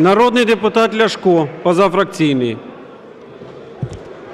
Народний депутат Ляшко, позафракційний.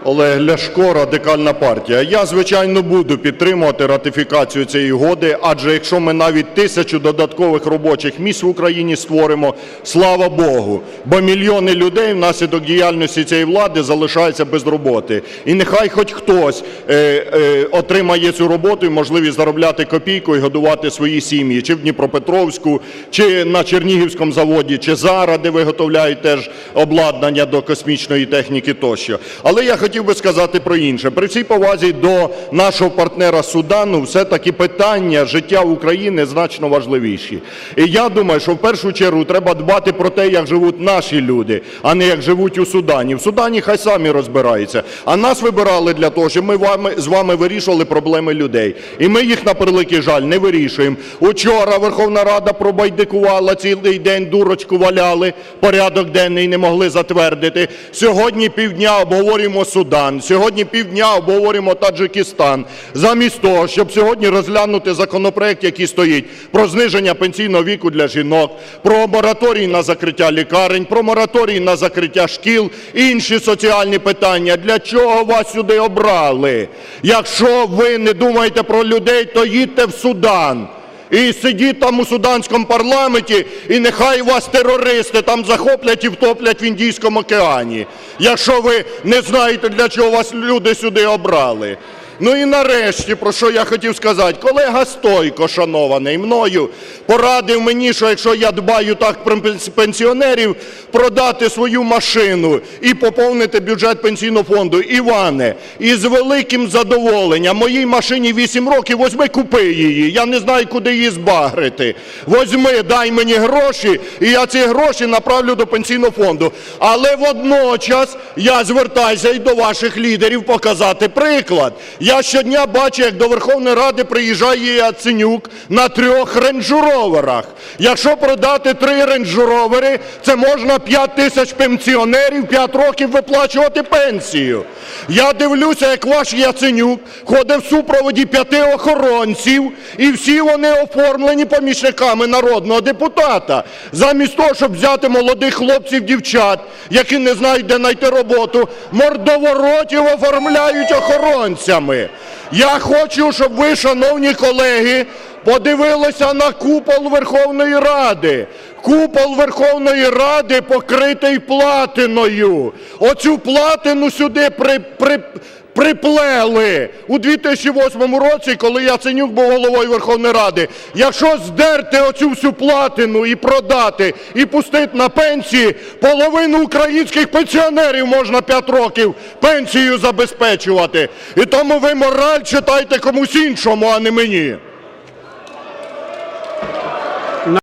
Олег Ляшко, Радикальна партія. Я, звичайно, буду підтримувати ратифікацію цієї угоди, адже якщо ми навіть тисячу додаткових робочих місць в Україні створимо, слава Богу, бо мільйони людей внаслідок діяльності цієї влади залишаються без роботи. І нехай хоч хтось е, е, отримає цю роботу і можливість заробляти копійку і годувати свої сім'ї, чи в Дніпропетровську, чи на Чернігівському заводі, чи зараз, де виготовляють теж обладнання до космічної техніки тощо. Але я хотів би сказати про інше. При всій повазі до нашого партнера Судану, все-таки питання життя України значно важливіші. І я думаю, що в першу чергу треба дбати про те, як живуть наші люди, а не як живуть у Судані. В Судані хай самі розбираються. А нас вибирали для того, щоб ми з вами вирішували проблеми людей. І ми їх, на превеликий жаль, не вирішуємо. Учора Верховна Рада пробайдикувала, цілий день дурочку валяли, порядок денний не могли затвердити. Сьогодні півдня обговорюємо Судан, сьогодні півдня обговорюємо Таджикистан. Замість того, щоб сьогодні розглянути законопроект, який стоїть про зниження пенсійного віку для жінок, про мораторій на закриття лікарень, про мораторій на закриття шкіл, інші соціальні питання. Для чого вас сюди обрали? Якщо ви не думаєте про людей, то їдьте в Судан. І сидіть там у суданському парламенті, і нехай вас терористи там захоплять і втоплять в Індійському океані, якщо ви не знаєте, для чого вас люди сюди обрали. Ну і нарешті, про що я хотів сказати, колега Стойко, шанований мною, порадив мені, що якщо я дбаю так про пенсіонерів, продати свою машину і поповнити бюджет пенсійного фонду. Іване, із великим задоволенням, моїй машині 8 років, возьми купи її, я не знаю, куди її збагрити. Возьми, дай мені гроші, і я ці гроші направлю до пенсійного фонду. Але водночас я звертаюся і до ваших лідерів показати приклад. Я щодня бачу, як до Верховної Ради приїжджає Яценюк на трьох рейндж-роверах. Якщо продати три рейндж-ровери, це можна 5 тисяч пенсіонерів 5 років виплачувати пенсію. Я дивлюся, як ваш Яценюк ходить в супроводі п'яти охоронців, і всі вони оформлені помічниками народного депутата. Замість того, щоб взяти молодих хлопців, дівчат, які не знають, де знайти роботу, мордоворотів оформляють охоронцями. Я хочу, щоб ви, шановні колеги, подивилися на купол Верховної Ради. Купол Верховної Ради покритий платиною. Оцю платину сюди при, при, приплели у 2008 році, коли Яценюк був головою Верховної Ради. Якщо здерти оцю всю платину і продати, і пустити на пенсії, половину українських пенсіонерів можна 5 років пенсію забезпечувати. І тому ви мораль читайте комусь іншому, а не мені.